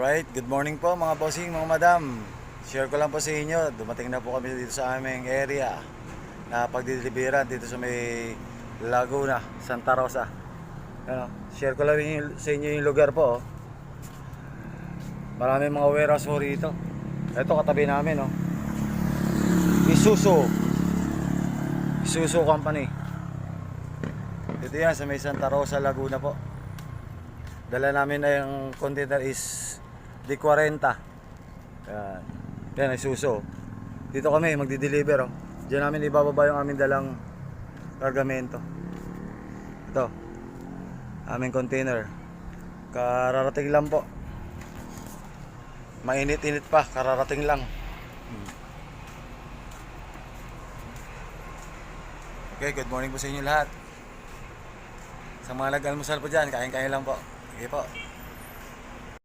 Alright, good morning po mga bossing, mga madam. Share ko lang po sa inyo, dumating na po kami dito sa aming area na pagdideliveran dito sa may Laguna, Santa Rosa. Ano, share ko lang yung- sa inyo yung lugar po. Oh. Maraming mga warehouse po rito. Ito katabi namin, oh. Isuzu. Isuzu Company. Dito yan sa may Santa Rosa, Laguna po. Dala namin na yung container is D40. Yan. Yan, Isuzu. Dito kami magdi-deliver. Oh. Diyan namin ibababa yung aming dalang kargamento. Ito. Aming container. Kararating lang po. Mainit-init pa, kararating lang. Hmm. Okay, good morning po sa inyo lahat. Sa mga nag-almusal po dyan, kain-kain lang po. Sige po.